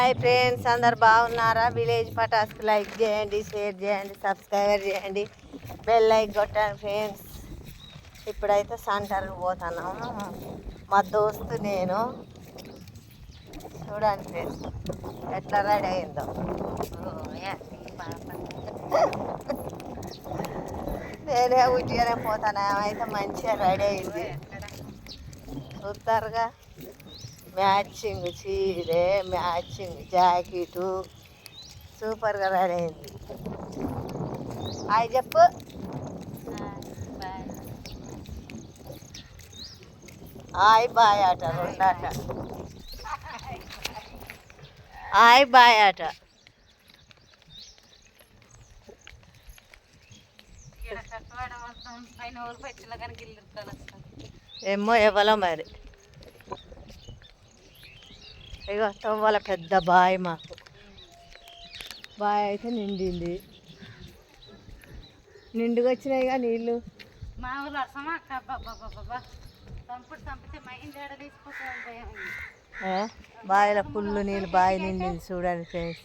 Hi friends అందరు బాగున్నారా? Village పటాస్కి లైక్ చేయండి షేర్ చేయండి సబ్స్క్రైబర్ చేయండి బెల్ లైక్ కొట్టండి ఫ్రెండ్స్. ఇప్పుడైతే సెంటర్కి పోతున్నాము మా దోస్తు నేను. చూడండి ఫ్రెండ్స్ ఎట్లా రెడీ అయిందో. నేనే ఉట్టిగానే పోతాను. ఏమైతే మంచిగా రెడీ అయింది. చూస్తారుగా. మ్యాచింగ్ చీరే మ్యాచింగ్ జాకెట్. సూపర్గా రెడీ అయింది హాయ్ చెప్పు. హాయ్ బాయ్ ఆట రెండాట హాయ్ బాయ్ ఆట. ఏమో ఎవలో మరి. ఇగో తవ్వాల పెద్ద బాయ్ మాకు. బాయ్ అయితే నిండింది. నిండుగా వచ్చినాయిగా నీళ్ళు. మా ఊళ్ళో అసమా బావిలో పుల్లు నీళ్ళు బావి నిండింది చూడండి ఫ్రెండ్స్.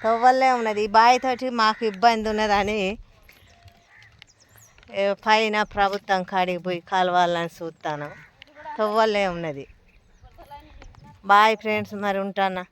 తవ్వలే ఉన్నది. ఈ బావి తోటి మాకు ఇబ్బంది ఉన్నదని పైన ప్రభుత్వం కాడికి పోయి కలవాలని చూస్తాను తవ్వలే ఉన్నది. బాయ్ ఫ్రెండ్స్ మరి ఉంటానా?